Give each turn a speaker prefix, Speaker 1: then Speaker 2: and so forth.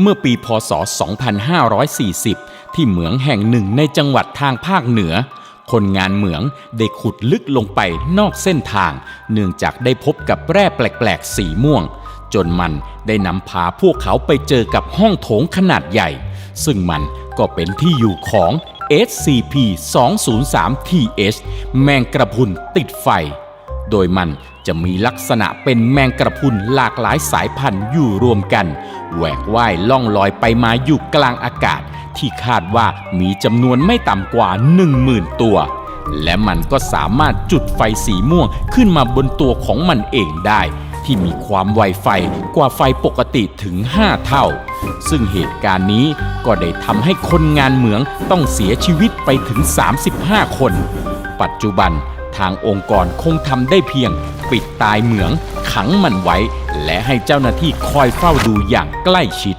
Speaker 1: เมื่อปีพศ 2540 ที่เหมืองแห่งหนึ่งในจังหวัดทางภาคเหนือ คนงานเหมืองได้ขุดลึกลงไปนอกเส้นทาง เนื่องจากได้พบกับแร่แปลกๆ สีม่วง จนมันได้นำพาพวกเขาไปเจอกับห้องโถงขนาดใหญ่ ซึ่งมันก็เป็นที่อยู่ของ SCP-203-TH แมงกระพุนติดไฟ โดยมันจะมีลักษณะเป็นแมงกระพุนหลากหลายสายพันธุ์อยู่รวมกัน แหวกว่ายล่องลอยไปมาอยู่กลางอากาศ ที่คาดว่ามีจำนวนไม่ต่ำกว่า 10,000 ตัว และมันก็สามารถจุดไฟสีม่วงขึ้นมาบนตัวของมันเองได้ ที่มีความไวไฟกว่าไฟปกติถึง 5 เท่า ซึ่งเหตุการณ์นี้ก็ได้ทำให้คนงานเหมืองต้องเสียชีวิตไปถึง 35 คน ปัจจุบัน ทางองค์กรคงทำได้เพียง ปิดตายเหมืองขังมันไว้ และให้เจ้าหน้าที่คอยเฝ้าดูอย่างใกล้ชิด